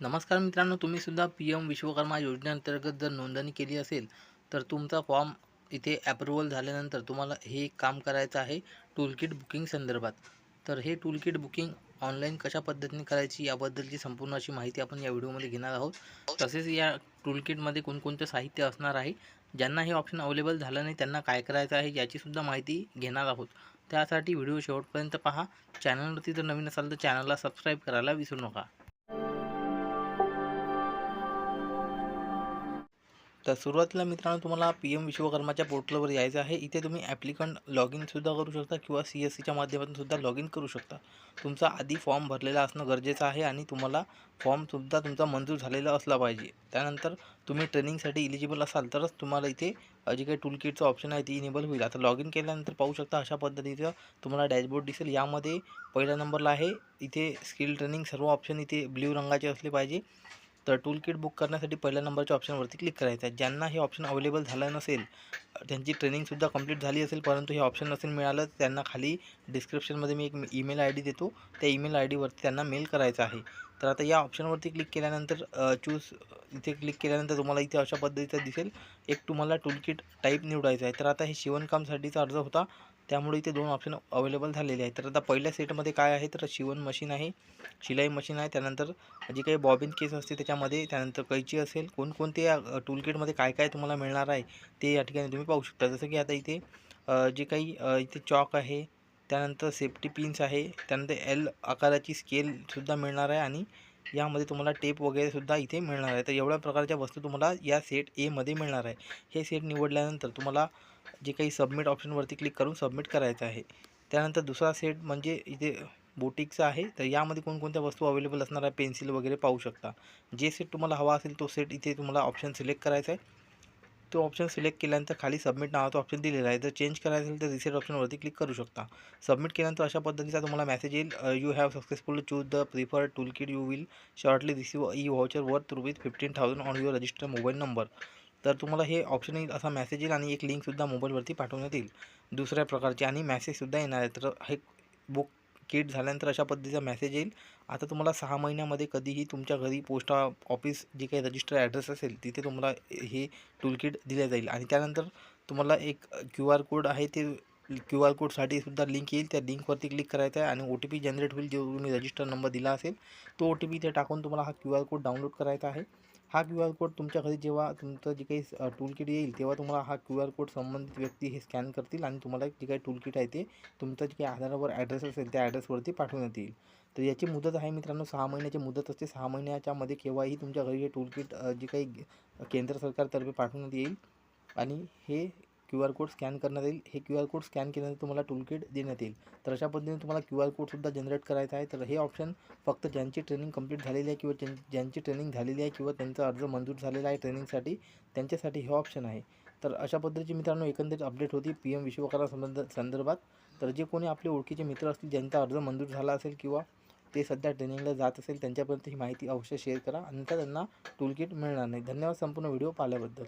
नमस्कार मित्रांनो तुम्हीसुद्धा पी एम विश्वकर्मा योजनेअंतर्गत जर नोंदणी केली असेल तर तुमचा फॉर्म इथे ॲप्रुव्हल झाल्यानंतर तुम्हाला हे एक काम करायचं आहे टूलकिट बुकिंग संदर्भात. तर हे टूलकिट बुकिंग ऑनलाईन कशा पद्धतीने करायची याबद्दलची संपूर्ण अशी माहिती आपण या व्हिडिओमध्ये घेणार आहोत. तसेच या टूलकिटमध्ये कोणकोणतं साहित्य असणार आहे ज्यांना हे ऑप्शन अवेलेबल झालं नाही त्यांना काय करायचं आहे याचीसुद्धा माहिती घेणार आहोत. त्यासाठी व्हिडिओ शेवटपर्यंत पहा. चॅनलवरती जर नवीन असाल तर चॅनलला सबस्क्राईब करायला विसरू नका. तर सुरुवातीला मित्रांनो तुम्हाला पी एम विश्वकर्माच्या पोर्टलवर यायचं आहे. इथे तुम्ही ॲप्लिकंट लॉग इनसुद्धा करू शकता किंवा सी एस सीच्या माध्यमातून सुद्धा लॉग इन करू शकता. तुमचा आधी फॉर्म भरलेला असणं गरजेचं आहे आणि तुम्हाला फॉर्मसुद्धा तुमचा मंजूर झालेला असला पाहिजे. त्यानंतर तुम्ही ट्रेनिंगसाठी इलिजिबल असाल तरच तुम्हाला इथे जे काही टूल किटचं ऑप्शन आहे ते इनेबल होईल. आता लॉग इन केल्यानंतर पाहू शकता अशा पद्धतीचं तुम्हाला डॅशबोर्ड दिसेल. यामध्ये पहिल्या नंबरला आहे. इथे स्किल ट्रेनिंग सर्व ऑप्शन इथे ब्ल्यू रंगाचे असले पाहिजे. तर टूल किट बुक करण्यासाठी पहिल्या नंबरच्या ऑप्शनवरती क्लिक करायचं आहे ज्यांना हे ऑप्शन अवेलेबल झालं नसेल त्यांची ट्रेनिंगसुद्धा कंप्लीट झाली असेल परंतु हे ऑप्शन नसेल मिळालं त्यांना खाली डिस्क्रिप्शनमध्ये मी एक ईमेल आय डी देतो. त्या ईमेल आय डीवरती त्यांना मेल करायचा आहे. तर आता या ऑप्शनवरती क्लिक केल्यानंतर चूज इथे क्लिक केल्यानंतर तुम्हाला इथे अशा पद्धतीचं दिसेल. एक तुम्हाला टूल किट टाईप निवडायचं आहे. तर आता हे शिवणकामसाठीचा अर्ज होता. त्यामुळे इथे दोन ऑप्शन अवेलेबल झालेले आहेत. तर आता पहिल्या सेटमध्ये काय आहे? तर शिवण मशीन आहे शिलाई मशीन आहे. त्यानंतर जी काही बॉबिन केस असते त्याच्यामध्ये त्यानंतर कैची असेल. कोणकोणते या टूल किटमध्ये काय काय तुम्हाला मिळणार आहे ते या ठिकाणी तुम्ही पाहू शकता. जसं की आता इथे जे काही इथे चॉक आहे त्यानंतर सेफ्टी पिन्स आहे त्यानंतर एल आकाराची स्केलसुद्धा मिळणार आहे आणि यामध्ये तुम्हाला टेप वगैरेसुद्धा इथे मिळणार आहे. तर एवढ्या प्रकारच्या वस्तू तुम्हाला या सेट एमध्ये मिळणार आहे. हे सेट निवडल्यानंतर तुम्हाला जे काही सबमिट ऑप्शनवरती क्लिक करून सबमिट करायचं आहे. त्यानंतर दुसरा सेट म्हणजे इथे बोटिकचा आहे तर यामध्ये कोणकोणत्या वस्तू अवेलेबल असणार आहे पेन्सिल वगैरे पाहू शकता. जे सेट तुम्हाला हवा असेल तो सेट इथे तुम्हाला ऑप्शन सिलेक्ट करायचा आहे. तो ऑप्शन सिलेक्ट केल्यानंतर खाली सबमिट नावाचा ऑप्शन दिलेला आहे. जर चेंज करायचं असेल तर रिसेट ऑप्शनवरती क्लिक करू शकता. सबमिट केल्यानंतर अशा पद्धतीचा तुम्हाला मेसेज येईल. You have successful choose the preferred tool kit you will shortly receive e voucher worth rupees fifteen thousand on your register mobile number तर तुम्हाला हे ऑप्शन येईल असा मेसेज येईल आणि एक लिंकसुद्धा मोबाईलवरती पाठवण्यात येईल. दुसऱ्या प्रकारचे आणि मेसेजसुद्धा येणार आहे तर हे बुक किट झाल्यानंतर अशा पद्धतीचा मेसेज येईल. आता तुम्हाला सहा महिन्यामध्ये कधीही तुमच्या घरी पोस्ट ऑफिस जे काही रजिस्टर ॲड्रेस असेल तिथे तुम्हाला हे टूल किट दिले जाईल. आणि त्यानंतर तुम्हाला एक क्यू आर कोड आहे ते क्यू आर कोडसाठी सुद्धा लिंक येईल. त्या लिंकवरती क्लिक करायचं आहे आणि ओ टी पी जनरेट होईल. जो तुम्ही रजिस्टर नंबर दिला असेल तो ओ टी पी इथे टाकून तुम्हाला हा क्यू आर कोड डाउनलोड करायचा आहे. हा क्यू आर कोड तुमच्या घरी जेव्हा तुमचं जे काही टूल किट येईल तेव्हा तुम्हाला हा क्यू आर कोड संबंधित व्यक्ती हे स्कॅन करतील आणि तुम्हाला जे काही टूल किट आहे ते तुमचं जे काही आधारावर ॲड्रेस असेल त्या ॲड्रेसवरती पाठवण्यात येईल तर याची मुदत आहे मित्रांनो सहा महिन्याची मुदत असते. सहा महिन्याच्यामध्ये केव्हाही तुमच्या घरी हे टूल किट जे काही केंद्र सरकारतर्फे पाठवण्यात येईल. आणि हे क्यू आर कोड स्कॅन करण्यात येईल. हे क्यू आर कोड स्कॅन केल्यानंतर तुम्हाला टूल किट देण्यात येईल. तर अशा पद्धतीने तुम्हाला क्यू आर कोडसुद्धा जनरेट करायचा आहे. तर हे ऑप्शन फक्त ज्यांची ट्रेनिंग कंप्लीट झालेली आहे किंवा ज्यां ज्यांची ट्रेनिंग झालेली आहे किंवा त्यांचा अर्ज मंजूर झालेला आहे ट्रेनिंगसाठी त्यांच्यासाठी हे ऑप्शन आहे. तर अशा पद्धतीची मित्रांनो एकंदरीत अपडेट होती पी एम विश्वकर्मा संबंध संदर्भात. तर जे कोणी आपले ओळखीचे मित्र असतील ज्यांचा अर्ज मंजूर झाला असेल किंवा ते सध्या ट्रेनिंगला जात असेल त्यांच्यापर्यंत ही माहिती अवश्य शेअर करा. अन्यथा त्यांना टूलकिट मिळणार नाही. धन्यवाद संपूर्ण व्हिडिओ पाहिल्याबद्दल.